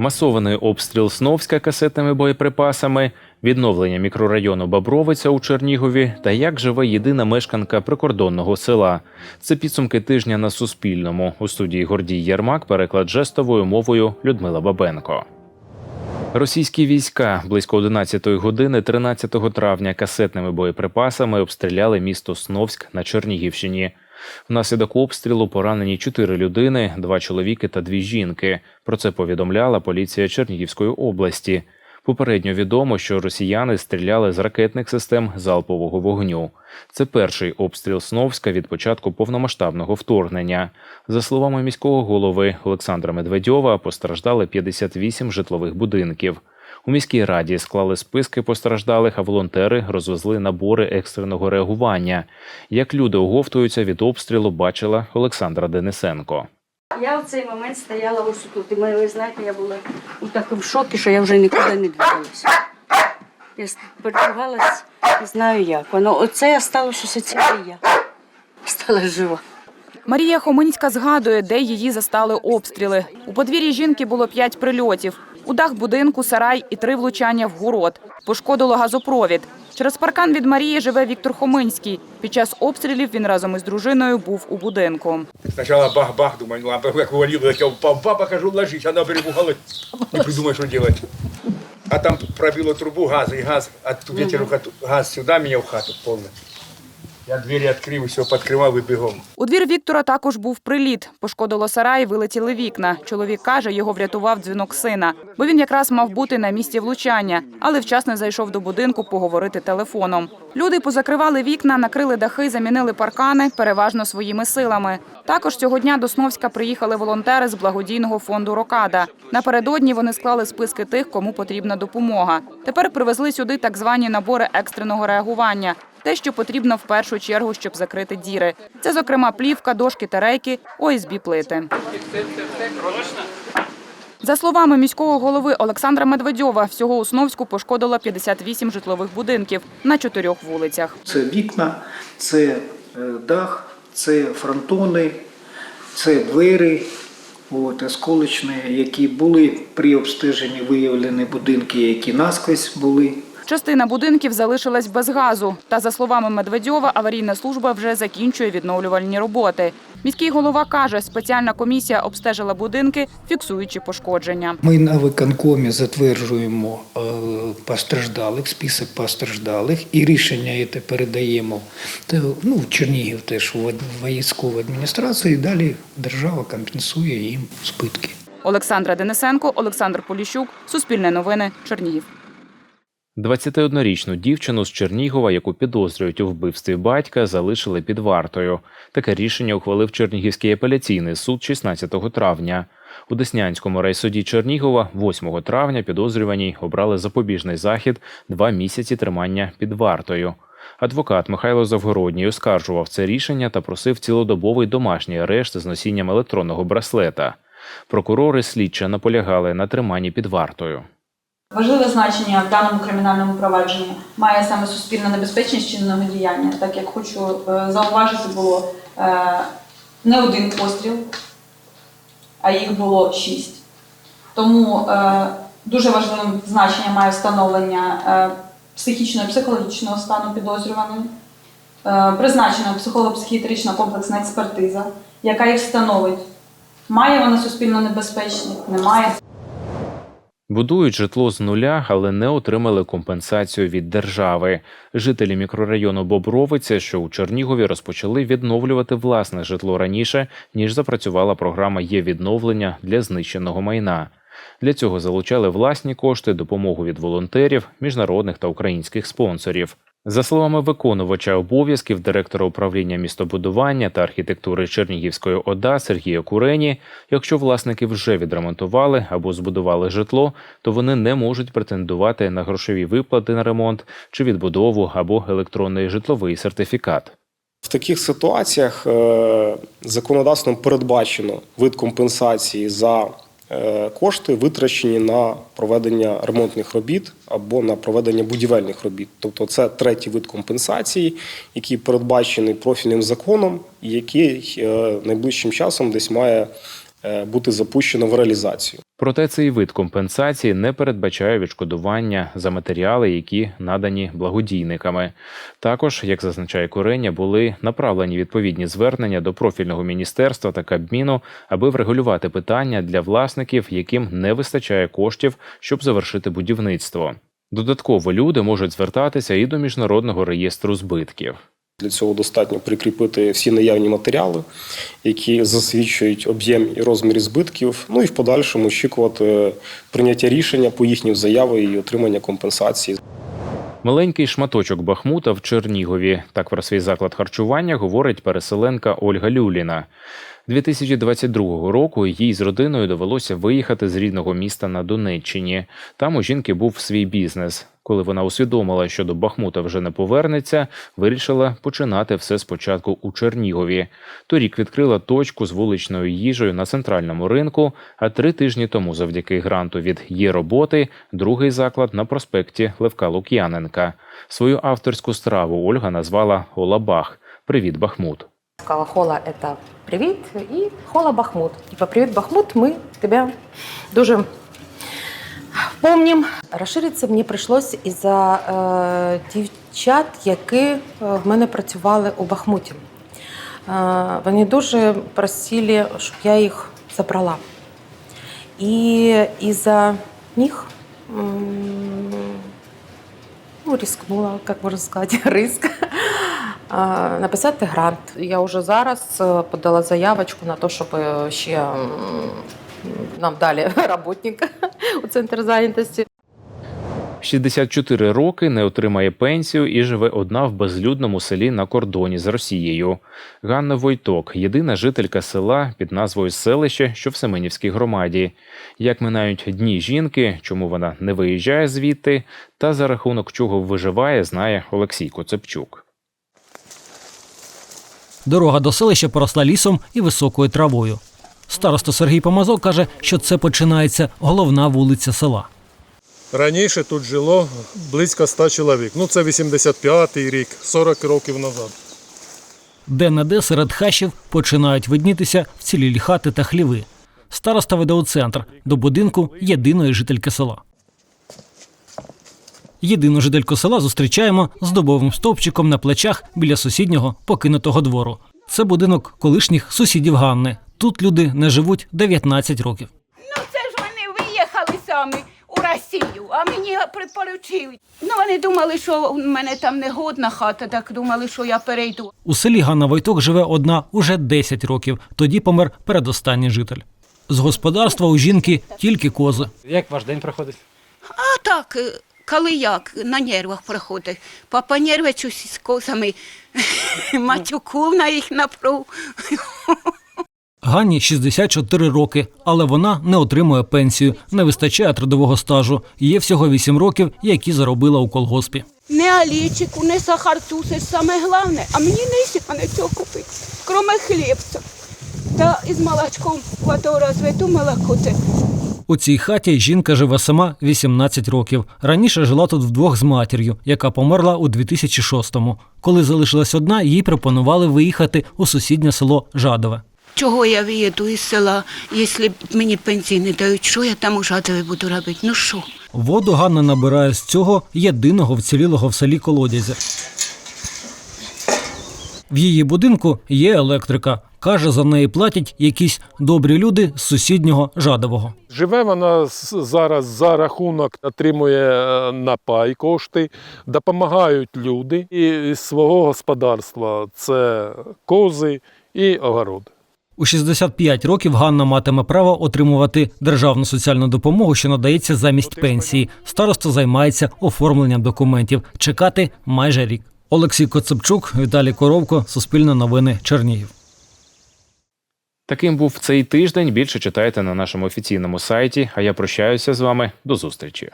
Масований обстріл Сновська касетними боєприпасами, відновлення мікрорайону Бобровиця у Чернігові та як живе єдина мешканка прикордонного села. Це підсумки тижня на Суспільному. У студії Гордій Єрмак переклад жестовою мовою Людмила Бабенко. Російські війська близько 11 години 13 травня касетними боєприпасами обстріляли місто Сновськ на Чернігівщині. Внаслідок обстрілу поранені чотири людини, два чоловіки та дві жінки. Про це повідомляла поліція Чернігівської області. Попередньо відомо, що росіяни стріляли з ракетних систем залпового вогню. Це перший обстріл Сновська від початку повномасштабного вторгнення. За словами міського голови Олександра Медведьова, постраждали 58 житлових будинків. У міській раді склали списки постраждалих, а волонтери розвезли набори екстреного реагування. Як люди оговтуються від обстрілу, бачила Олександра Денисенко. Я в цей момент стояла ось тут. І ми, ви знаєте, я була у такому шокі, що я вже нікуди не двигалася. Я перепугалась, не знаю як. Воно оце сталося, що це я. Стала жива. Марія Хоминська згадує, де її застали обстріли. У подвір'ї жінки було п'ять прильотів. У дах будинку, сарай і три влучання в город. Пошкодило газопровід. Через паркан від Марії живе Віктор Хоминський. Під час обстрілів він разом із дружиною був у будинку. Сначала бах-бах, думаю, лампа как вывалила, я упал, баба, хожу ложись, она перепугалась, не придумай, что делать. А там пробило трубу газа, и газ, от ветер в хату, газ сюда меня в хату полный. Я двери открыл, все подкрывал и бегом. У двір Віктора також був приліт. Пошкодило сарай, вилетіли вікна. Чоловік каже, його врятував дзвінок сина, бо він якраз мав бути на місці влучання, але вчасно зайшов до будинку поговорити телефоном. Люди позакривали вікна, накрили дахи, замінили паркани, переважно своїми силами. Також цього дня до Сновська приїхали волонтери з благодійного фонду Рокада. Напередодні вони склали списки тих, кому потрібна допомога. Тепер привезли сюди так звані набори екстреного реагування. Те, що потрібно в першу чергу, щоб закрити діри. Це, зокрема, плівка, дошки та рейки, ОСБ плити. За словами міського голови Олександра Медведьова, всього у Сновську пошкодило 58 житлових будинків на чотирьох вулицях. Це вікна, це е, дах, це фронтони, це двері, от, осколочні, які були при обстеженні виявлені будинки, які наскрізь були. Частина будинків залишилась без газу. Та, за словами Медведьова, аварійна служба вже закінчує відновлювальні роботи. Міський голова каже, спеціальна комісія обстежила будинки, фіксуючи пошкодження. Ми на виконкомі затверджуємо е, постраждалих, список постраждалих, і рішення це передаємо ну, в Чернігів теж в військову адміністрацію, і далі держава компенсує їм збитки. Олександра Денисенко, Олександр Поліщук, Суспільне новини, Чернігів. 21-річну дівчину з Чернігова, яку підозрюють у вбивстві батька, залишили під вартою. Таке рішення ухвалив Чернігівський апеляційний суд 16 травня. У Деснянському райсуді Чернігова 8 травня підозрюваній обрали запобіжний захід два місяці тримання під вартою. Адвокат Михайло Завгородній оскаржував це рішення та просив цілодобовий домашній арешт з носінням електронного браслета. Прокурори слідча наполягали на триманні під вартою. Важливе значення в даному кримінальному провадженні має саме суспільна небезпечність чинного діяння, так як хочу е, зауважити, було е, не один постріл, а їх було шість. Тому е, дуже важливим значенням має встановлення е, психічного і психологічного стану підозрюваної, призначена психолого-психіатрична комплексна експертиза, яка і встановить, має вона суспільно небезпечність, немає. Будують житло з нуля, але не отримали компенсацію від держави. Жителі мікрорайону Бобровиця, що у Чернігові, розпочали відновлювати власне житло раніше, ніж запрацювала програма є відновлення для знищеного майна. Для цього залучали власні кошти, допомогу від волонтерів, міжнародних та українських спонсорів. За словами виконувача обов'язків директора управління містобудування та архітектури Чернігівської ОДА Сергія Курені, якщо власники вже відремонтували або збудували житло, то вони не можуть претендувати на грошові виплати на ремонт чи відбудову або електронний житловий сертифікат. В таких ситуаціях е, законодавством передбачено вид компенсації за кошти, витрачені на проведення ремонтних робіт або на проведення будівельних робіт. Тобто це третій вид компенсації, який передбачений профільним законом, і який е, найближчим часом десь має е, бути запущено в реалізацію. Проте цей вид компенсації не передбачає відшкодування за матеріали, які надані благодійниками. Також, як зазначає Кореня, були направлені відповідні звернення до профільного міністерства та Кабміну, аби врегулювати питання для власників, яким не вистачає коштів, щоб завершити будівництво. Додатково люди можуть звертатися і до міжнародного реєстру збитків. Для цього достатньо прикріпити всі наявні матеріали, які засвідчують об'єм і розмір збитків. Ну і в подальшому очікувати прийняття рішення по їхнім заявам і отримання компенсації. Маленький шматочок Бахмута в Чернігові. Так про свій заклад харчування говорить переселенка Ольга Люліна. 2022 року їй з родиною довелося виїхати з рідного міста на Донеччині. Там у жінки був свій бізнес. Коли вона усвідомила, що до Бахмута вже не повернеться, вирішила починати все спочатку у Чернігові. Торік відкрила точку з вуличною їжею на центральному ринку. А три тижні тому, завдяки гранту від є роботи, другий заклад на проспекті Левка Лук'яненка. Свою авторську страву Ольга назвала Олабах. Привіт, Бахмут. Сказала, Хола – это привіт, і Хола Бахмут. Типа, привіт, Бахмут, ми тебе дуже помнім. Розширитися мені прийшлось із-за е, дівчат, які е, в мене працювали у Бахмуті. Е, вони дуже просили, щоб я їх забрала. І із-за них м, ну, рискнула, як можна сказати, риск. Написати грант. Я вже зараз е, подала заявочку на те, щоб е, ще нам дали роботника у центр зайнятості. 64 роки не отримає пенсію і живе одна в безлюдному селі на кордоні з Росією. Ганна Войток єдина жителька села під назвою селище, що в Семенівській громаді. Як минають дні жінки, чому вона не виїжджає звідти, та за рахунок чого виживає, знає Олексій Коцепчук. Дорога до селища поросла лісом і високою травою. Староста Сергій Помазок каже, що це починається головна вулиця села. Раніше тут жило близько 100 чоловік. Ну, це 85-й рік, 40 років назад. Де-не-де серед хащів починають виднітися вцілілі хати та хліви. Староста веде у центр до будинку єдиної жительки села. Єдину жительку села зустрічаємо з дубовим стовпчиком на плечах біля сусіднього покинутого двору. Це будинок колишніх сусідів Ганни. Тут люди не живуть 19 років. Ну це ж вони виїхали самі у Росію, а мені припоручили. Ну вони думали, що в мене там негодна хата, так думали, що я перейду. У селі Ганна Войток живе одна уже 10 років. Тоді помер передостанній житель. З господарства у жінки тільки кози. Як ваш день проходить? А так, коли як, на нервах проходить. Папа нервичусь з козами, матюку на їх напруг. Ганні 64 роки, але вона не отримує пенсію, не вистачає трудового стажу. Є всього 8 років, які заробила у колгоспі. Не олійчику, не сахарцу, це саме головне. А мені не цього купити, кроме хлібця. Та із молочком воду розвиту молоко це. У цій хаті жінка живе сама 18 років. Раніше жила тут вдвох з матір'ю, яка померла у 2006-му. Коли залишилась одна, їй пропонували виїхати у сусіднє село Жадове. Чого я виїду із села, якщо мені пенсії не дають, що я там у Жадові буду робити? Ну що? Воду Ганна набирає з цього єдиного вцілілого в селі колодязя. В її будинку є електрика. Каже, за неї платять якісь добрі люди з сусіднього Жадового. Живе вона зараз за рахунок, отримує е, на пай кошти, допомагають люди і з свого господарства це кози і огород. У 65 років Ганна матиме право отримувати державну соціальну допомогу, що надається замість пенсії. Староста займається оформленням документів. Чекати майже рік. Олексій Коцепчук, Віталій Коровко, Суспільне новини, Чернігів. Таким був цей тиждень. Більше читайте на нашому офіційному сайті. А я прощаюся з вами. До зустрічі.